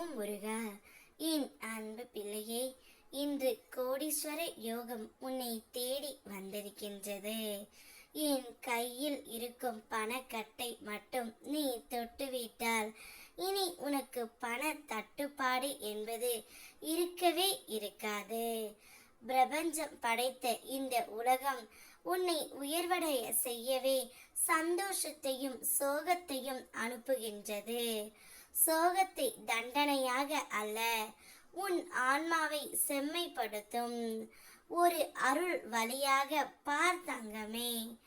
ஓம் முருகா என் அன்பு பிள்ளையே இன்று கோடீஸ்வர யோகம் உன்னை தேடி வந்திருக்கின்றது. என் கையில் இருக்கும் பணக்கட்டை மட்டும் நீ தொட்டுவிட்டால் இனி உனக்கு பண தட்டுப்பாடு என்பது இருக்கவே இருக்காது. பிரபஞ்சம் படைத்த இந்த உலகம் உன்னை உயர்வடைய செய்யவே சந்தோஷத்தையும் சோகத்தையும் அனுப்புகின்றது. சோகத்தை தண்டனையாக அல்ல. உன் ஆன்மாவை செம்மைப்படுத்தும். ஒரு அருள் வழியாக பார்த்தங்கமே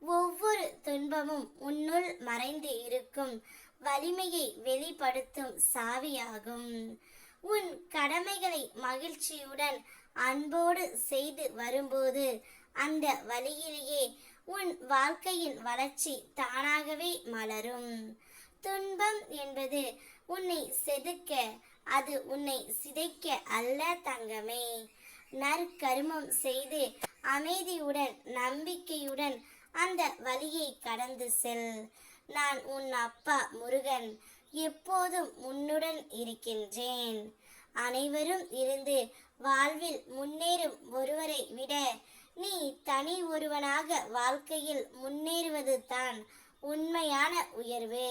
ஒவ்வொரு துன்பமும் உன்னுள் மறைந்து இருக்கும். வலிமையை வெளிப்படுத்தும் சாவியாகும். உன் கடமைகளை மகிழ்ச்சியுடன் அன்போடு செய்து வரும்போது அந்த வழியிலேயே உன் வாழ்க்கையின் வளர்ச்சி தானாகவே மலரும். துன்பம் என்பது உன்னை செதுக்க அது உன்னை சிதைக்க அல்ல தங்கமே. நற்கருமம் செய்து அமைதியுடன் நம்பிக்கையுடன் அந்த வழியை கடந்து செல். நான் உன் அப்பா முருகன் எப்போதும் உன்னுடன் இருக்கின்றேன். அனைவரும் இருந்து வாழ்வில் முன்னேறும் ஒருவரை விட நீ தனி ஒருவனாக வாழ்க்கையில் முன்னேறுவது தான் உண்மையான உயர்வு.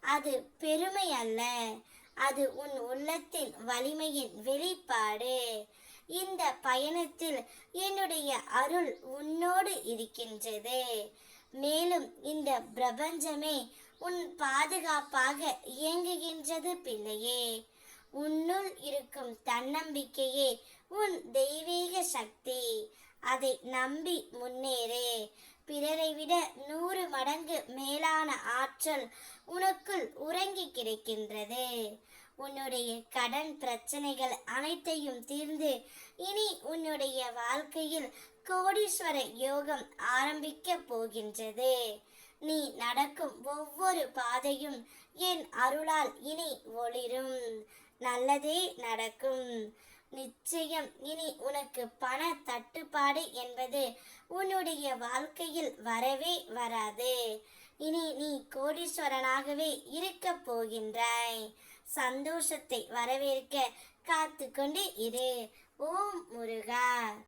அது பெருமை அல்ல. அது உன் உள்ளத்தின் வலிமையின் வெளிப்பாடு. இந்த பயணத்தில் என்னுடைய அருள் உன்னோடு இருக்கின்றது. மேலும் இந்த பிரபஞ்சமே உன் பாதுகாப்பாக இயங்குகின்றது பிள்ளையே. உன்னுள் இருக்கும் தன்னம்பிக்கையே உன் தெய்வீக சக்தி. அதை நம்பி முன்னேறு. பிறரை விட நூறு மடங்கு மேலான ஆற்றல் உனக்குள் உறங்கி கிடைக்கின்றது. உன்னுடைய கடன் பிரச்சனைகள் அனைத்தையும் தீர்ந்து இனி உன்னுடைய வாழ்க்கையில் கோடீஸ்வர யோகம் ஆரம்பிக்க போகின்றது. நீ நடக்கும் ஒவ்வொரு பாதையும் என் அருளால் இனி ஒளிரும். நல்லதே நடக்கும். நிச்சயம். இனி உனக்கு பண தட்டுப்பாடு என்பது உன்னுடைய வாழ்க்கையில் வரவே வராது. இனி நீ கோடீஸ்வரனாகவே இருக்க போகின்றாய். சந்தோஷத்தை வரவேற்க காத்து கொண்டு இரு. ஓம் முருகா.